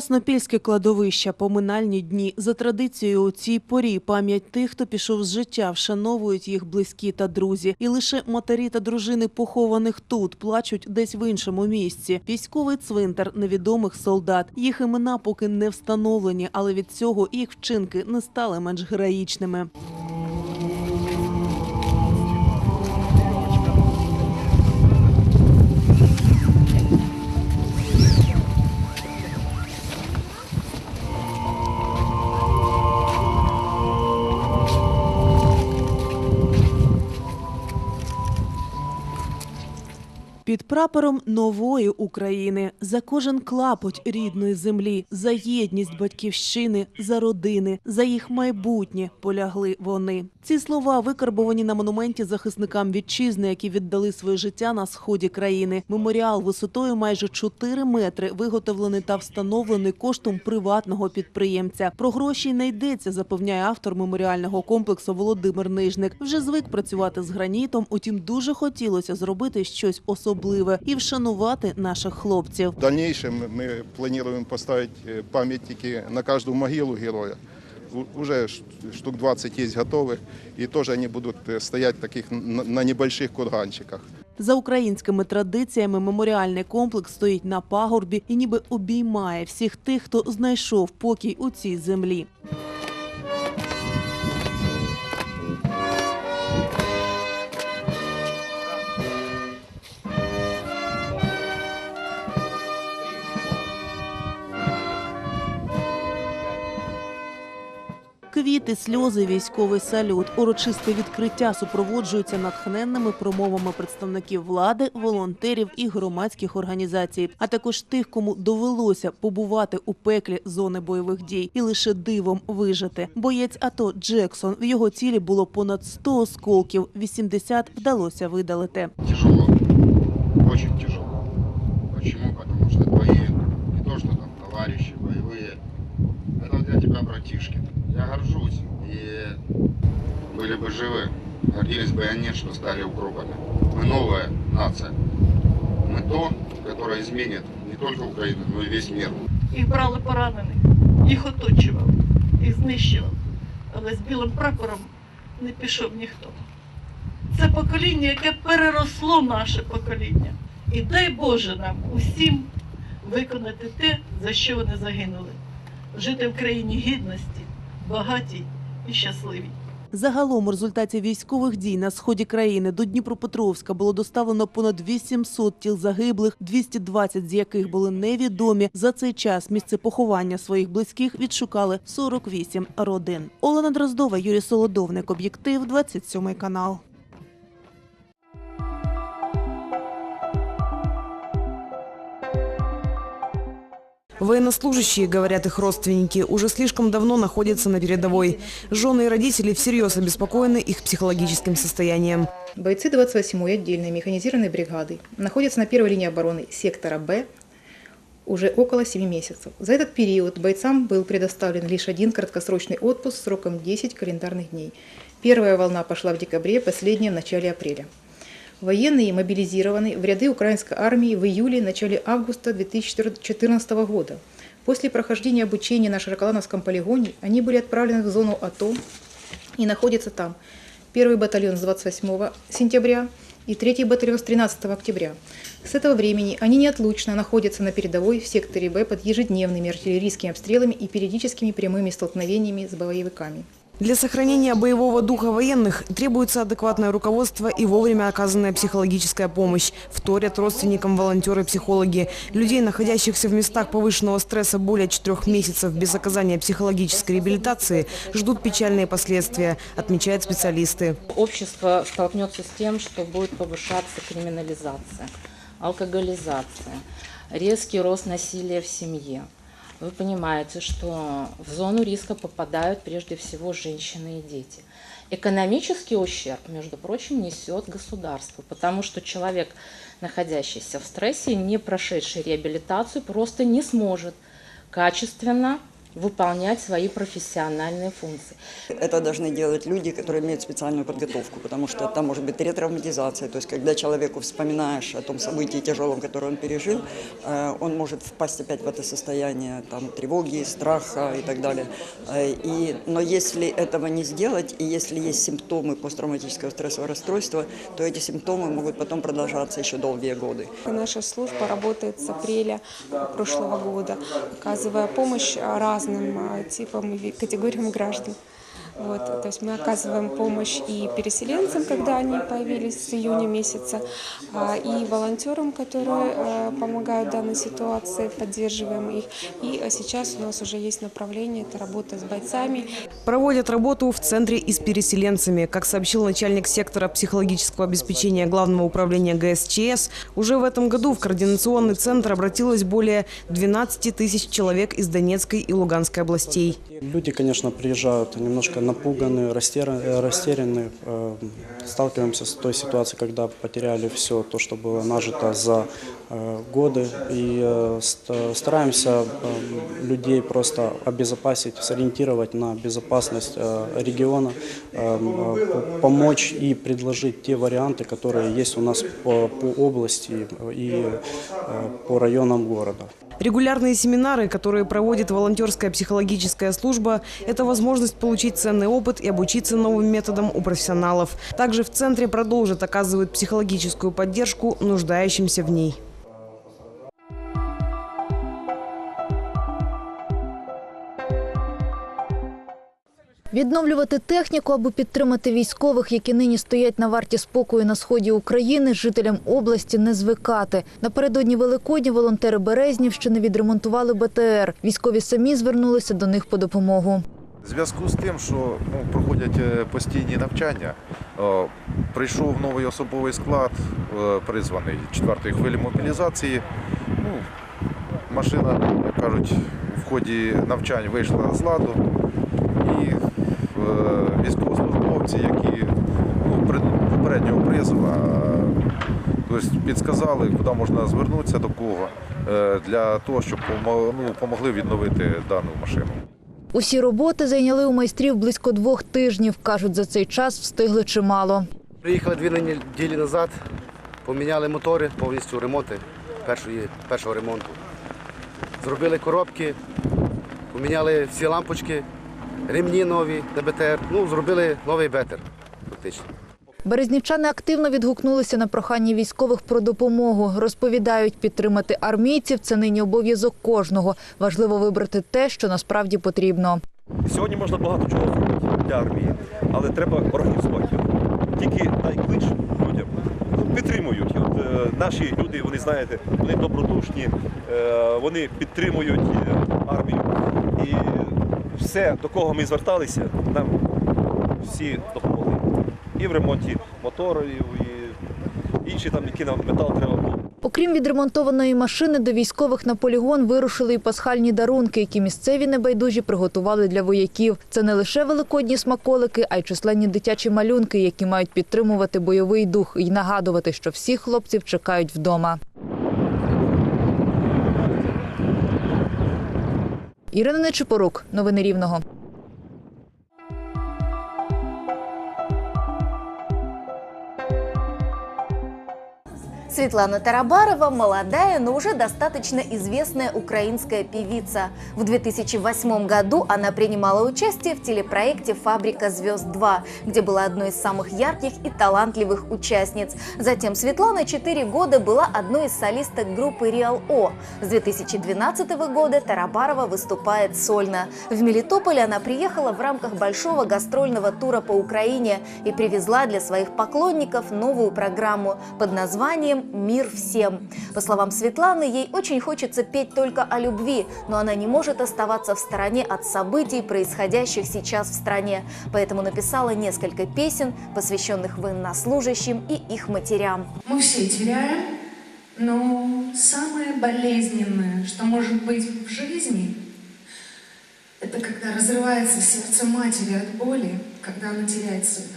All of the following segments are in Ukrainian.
Краснопільське кладовище, поминальні дні. За традицією у цій порі пам'ять тих, хто пішов з життя, вшановують їх близькі та друзі. І лише матері та дружини похованих тут плачуть десь в іншому місці. Військовий цвинтар невідомих солдат. Їх імена поки не встановлені, але від цього їх вчинки не стали менш героїчними. Під прапором нової України за кожен клапоть рідної землі, за єдність батьківщини, за родини, за їх майбутнє полягли вони. Ці слова викарбовані на монументі захисникам вітчизни, які віддали своє життя на сході країни. Меморіал висотою майже 4 метри, виготовлений та встановлений коштом приватного підприємця. Про гроші не йдеться, запевняє автор меморіального комплексу Володимир Нижник. Вже звик працювати з гранітом, утім дуже хотілося зробити щось особливе і вшанувати наших хлопців. В дальнейшем мы планируем поставить э, памятники на каждую могилу героя. У- Уже ш- штук 20 есть готовых, и тоже они будут э, стоять таких н- на небольших курганчиках. За українськими традиціями меморіальний комплекс стоїть на пагорбі і ніби обіймає всіх тих, хто знайшов покій у цій землі. Квіти, сльози, військовий салют. Урочисте відкриття супроводжується натхненними промовами представників влади, волонтерів і громадських організацій, а також тих, кому довелося побувати у пеклі зони бойових дій і лише дивом вижити. Боєць АТО Джексон в його тілі було понад 100 осколків, 80 вдалося видалити. Тяжело, очень тяжело. Почему? Потому что твои, не то что там товарищи боевые, это для тебя братишки. Я горжусь, и были бы живы, гордились бы они, что стали укропами. Мы новая нация. Мы то, которое изменит не только Украину, но и весь мир. Їх брали поранених, їх оточували, їх знищували. Але з білим прапором не пішов ніхто. Це покоління, яке переросло наше покоління. І дай Боже нам усім виконати те, за що вони загинули. Жити в країні гідності, багатій і щасливі. Загалом у результаті військових дій на сході країни до Дніпропетровська було доставлено понад 800 тіл загиблих, 220 з яких були невідомі. За цей час місце поховання своїх близьких відшукали 48 родин. Олена Дроздова, Юрій Солодовник, об'єктив, 27 канал. Военнослужащие, говорят их родственники, уже слишком давно находятся на передовой. Жены и родители всерьез обеспокоены их психологическим состоянием. Бойцы 28-й отдельной механизированной бригады находятся на первой линии обороны сектора «Б» уже около 7 месяцев. За этот период бойцам был предоставлен лишь один краткосрочный отпуск сроком 10 календарных дней. Первая волна пошла в декабре, последняя в начале апреля. Военные мобилизированы в ряды украинской армии в июле-начале августа 2014 года. После прохождения обучения на Широколановском полигоне они были отправлены в зону АТО и находятся там. Первый батальон с 28 сентября и третий батальон с 13 октября. С этого времени они неотлучно находятся на передовой в секторе Б под ежедневными артиллерийскими обстрелами и периодическими прямыми столкновениями с боевиками. Для сохранения боевого духа военных требуется адекватное руководство и вовремя оказанная психологическая помощь. Вторят родственникам волонтеры-психологи. Людей, находящихся в местах повышенного стресса более четырех месяцев без оказания психологической реабилитации, ждут печальные последствия, отмечают специалисты. общество столкнется с тем, что будет повышаться криминализация, алкоголизация, резкий рост насилия в семье. Вы понимаете, что в зону риска попадают прежде всего женщины и дети. Экономический ущерб, между прочим, несет государство, потому что человек, находящийся в стрессе, не прошедший реабилитацию, просто не сможет качественно выполнять свои профессиональные функции. Это должны делать люди, которые имеют специальную подготовку, потому что там может быть ретравматизация, то есть когда человеку вспоминаешь о том событии тяжелом, которое он пережил, э, он может впасть опять в это состояние там, тревоги, страха и так далее. Э, И, но если этого не сделать, и если есть симптомы посттравматического стрессового расстройства, то эти симптомы могут потом продолжаться еще долгие годы. Наша служба работает с апреля прошлого года, оказывая помощь разным типам и категориям граждан. Вот, то есть мы оказываем помощь и переселенцам, когда они появились с июня месяца, а, и волонтерам, которые а, помогают в данной ситуации, поддерживаем их. И сейчас у нас уже есть направление, это работа с бойцами, Проводят работу в центре и с переселенцами. Как сообщил начальник сектора психологического обеспечения Главного управления ГСЧС, уже в этом году в координационный центр обратилось более 12 тысяч человек из Донецкой и Луганской областей. Люди, конечно, приезжают немножко напуганные, растерян- э, растерянные. Э, Сталкиваемся с той ситуацией, когда потеряли все то, что было нажито за э, годы. И э, ст- стараемся э, людей просто обезопасить, сориентировать на безопасность э, региона, э, э, помочь и предложить те варианты, которые есть у нас по, области и э, по районам города. Регулярные семинары, которые проводит волонтерская психологическая служба, это возможность получить ценный опыт и обучиться новым методам у профессионалов. Также в центре продолжат оказывать психологическую поддержку нуждающимся в ней. Відновлювати техніку, аби підтримати військових, які нині стоять на варті спокою на сході України, жителям області не звикати. Напередодні Великодні волонтери Березнівщини відремонтували БТР. Військові самі звернулися до них по допомогу. В зв'язку з тим, що ну, проходять е, постійні навчання, е, прийшов новий особовий склад, е, призваний четвертої хвилі мобілізації. Ну, машина, як кажуть, в ході навчань вийшла з ладу. Е, військовослужбовці, які ну, попереднього призову, е, тобто підсказали, куди можна звернутися, до кого, е, для того, щоб ну, помогли відновити дану машину. Усі роботи зайняли у майстрів близько двох тижнів. Кажуть, за цей час встигли чимало. Приїхали дві неділі назад, поміняли мотори, повністю ремонти першої, першого ремонту. Зробили коробки, поміняли всі лампочки, ремні нові ДБТР. Ну, зробили новий бетер фактично. Березнівчани активно відгукнулися на прохання військових про допомогу. Розповідають, підтримати армійців – це нині обов'язок кожного. Важливо вибрати те, що насправді потрібно. Сьогодні можна багато чого зробити для армії, але треба організувати його. Тільки дай клич людям. Підтримують. От, е, наші люди, вони знаєте, вони добродушні, е, вони підтримують е, армію. І все, до кого ми зверталися, нам всі допомогли. І в ремонті моторів, і інші там, які нам метал треба було. Окрім відремонтованої машини, до військових на полігон вирушили і пасхальні дарунки, які місцеві небайдужі приготували для вояків. Це не лише великодні смаколики, а й численні дитячі малюнки, які мають підтримувати бойовий дух і нагадувати, що всіх хлопців чекають вдома. Ірина Нечипорук. Новини Рівного. Светлана Тарабарова – молодая, но уже достаточно известная украинская певица. В 2008 году она принимала участие в телепроекте «Фабрика звезд 2», где была одной из самых ярких и талантливых участниц. Затем Светлана 4 года была одной из солисток группы «Реал О». С 2012 года Тарабарова выступает сольно. В Мелитополь она приехала в рамках большого гастрольного тура по Украине и привезла для своих поклонников новую программу под названием «Мир всем». По словам Светланы, ей очень хочется петь только о любви, но она не может оставаться в стороне от событий, происходящих сейчас в стране. Поэтому написала несколько песен, посвященных военнослужащим и их матерям. Мы все теряем, но самое болезненное, что может быть в жизни, это когда разрывается сердце матери от боли, когда она теряет сына.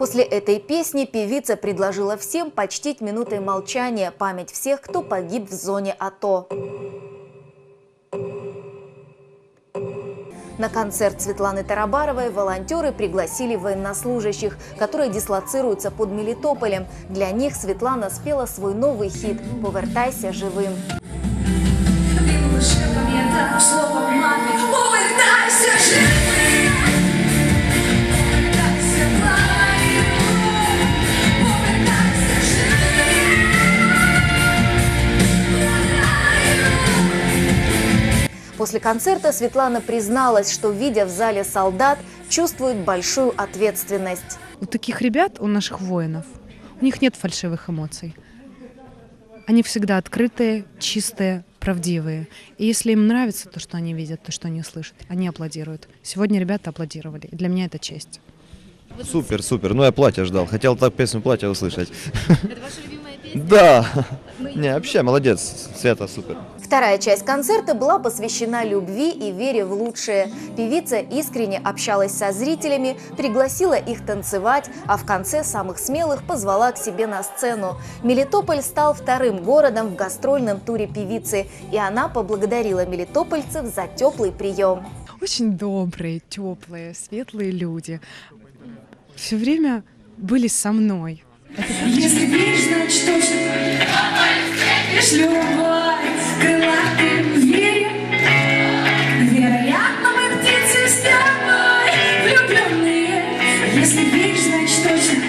После этой песни певица предложила всем почтить минутой молчания память всех, кто погиб в зоне АТО. На концерт Светланы Тарабаровой волонтеры пригласили военнослужащих, которые дислоцируются под Мелитополем. Для них Светлана спела свой новый хит «Повертайся живым». Лише После концерта Светлана призналась, что, видя в зале солдат, чувствует большую ответственность. У таких ребят, у наших воинов, у них нет фальшивых эмоций. Они всегда открытые, чистые, правдивые. И если им нравится то, что они видят, то, что они слышат, они аплодируют. Сегодня ребята аплодировали. И для меня это честь. Супер, супер. Ну, я платье ждал. Хотел так песню платье услышать. Это ваша любимая песня? Да. Не, вообще, молодец. Света, супер. Вторая часть концерта была посвящена любви и вере в лучшее. Певица искренне общалась со зрителями, пригласила их танцевать, а в конце самых смелых позвала к себе на сцену. Мелитополь стал вторым городом в гастрольном туре певицы, и она поблагодарила мелитопольцев за теплый прием. Очень добрые, теплые, светлые люди. Все время были со мной. Если веришь, значит точно Встретишь любовь крылатым зверем Вероятно, мы птицы с тобой влюбленные Если веришь, значит точно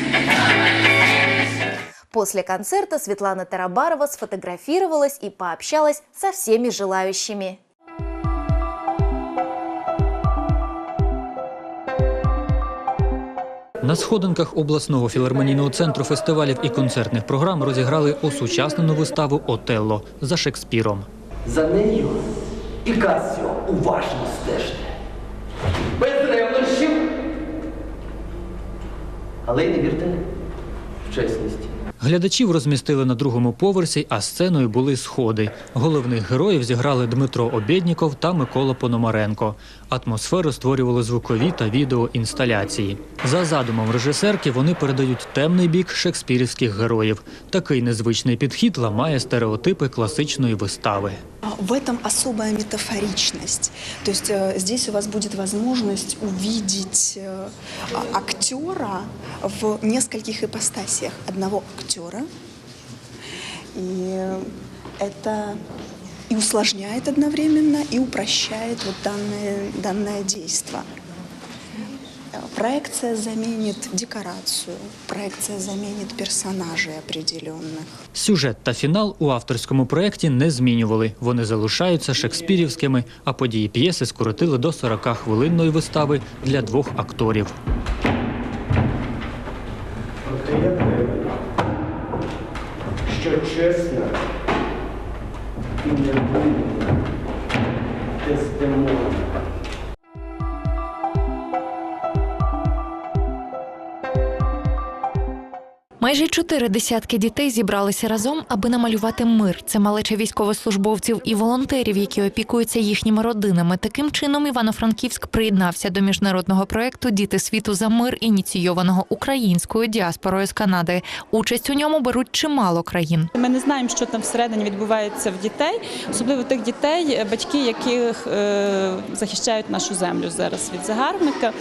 После концерта Светлана Тарабарова сфотографировалась и пообщалась со всеми желающими. На сходинках обласного філармонійного центру фестивалів і концертних програм розіграли осучаснену виставу Отелло за Шекспіром. За нею Пікассіо уважно стежте. Без ревнощів. Але й не вірте в чесність. Глядачів розмістили на другому поверсі, а сценою були сходи. Головних героїв зіграли Дмитро Обєдніков та Микола Пономаренко. Атмосферу створювали звукові та відеоінсталяції. За задумом режисерки вони передають темний бік шекспірівських героїв. Такий незвичний підхід ламає стереотипи класичної вистави. В этом особая метафоричность. То есть э, здесь у вас будет возможность увидеть э, а- актера в нескольких ипостасиях одного актера. И это и усложняет одновременно, и упрощает вот данное, данное действие. Э, Проекция заменит декорацию, проекция заменит персонажей определенных. Сюжет та фінал у авторському проєкті не змінювали. Вони залишаються шекспірівськими, а події п'єси скоротили до 40-хвилинної вистави для двох акторів. Я певен, що чесна і невинна Дездемона Майже чотири десятки дітей зібралися разом, аби намалювати мир. Це малеча військовослужбовців і волонтерів, які опікуються їхніми родинами. Таким чином Івано-Франківськ приєднався до міжнародного проекту Діти світу за мир, ініційованого українською діаспорою з Канади. Участь у ньому беруть чимало країн. Ми не знаємо, що там всередині відбувається в дітей, особливо тих дітей, батьки яких е, захищають нашу землю зараз від загарбника.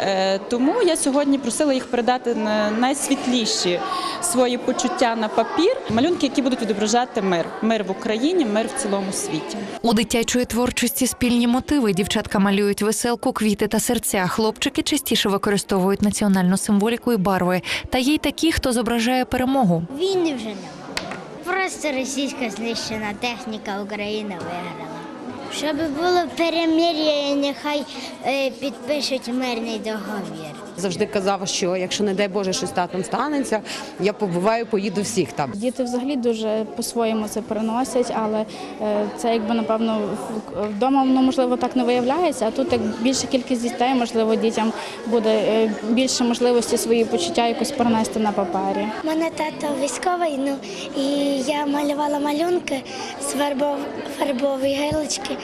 Е, тому я сьогодні просила їх передати на найсвітліші свої почуття на папір, малюнки, які будуть відображати мир, мир в Україні, мир в цілому світі. У дитячої творчості спільні мотиви. Дівчатка малюють веселку, квіти та серця. Хлопчики частіше використовують національну символіку і барви. Та є й такі, хто зображає перемогу. Війни вже нема. Просто російська знищена техніка Україна виграла. Щоб було перемир'я, і нехай е, підпишуть мирний договір. Завжди казав, що якщо не дай Боже щось татом станеться, я побуваю, поїду всіх там. Діти взагалі дуже по-своєму це переносять, але е, це якби напевно вдома воно можливо так не виявляється. А тут як більша кількість дітей, можливо, дітям буде е, більше можливості свої почуття якось перенести на папері. Мене тато військовий, ну і я малювала малюнки з фарбов, фарбової гилочки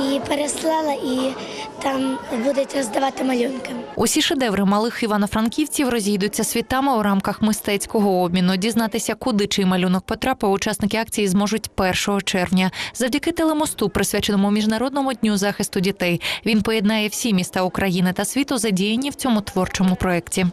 і переслала, і там будуть роздавати малюнки. Усі шедеври малих івано-франківців розійдуться світами у рамках мистецького обміну. Дізнатися, куди чий малюнок потрапив, учасники акції зможуть 1 червня. Завдяки телемосту, присвяченому міжнародному дню захисту дітей. Він поєднає всі міста України та світу, задіяні в цьому творчому проєкті.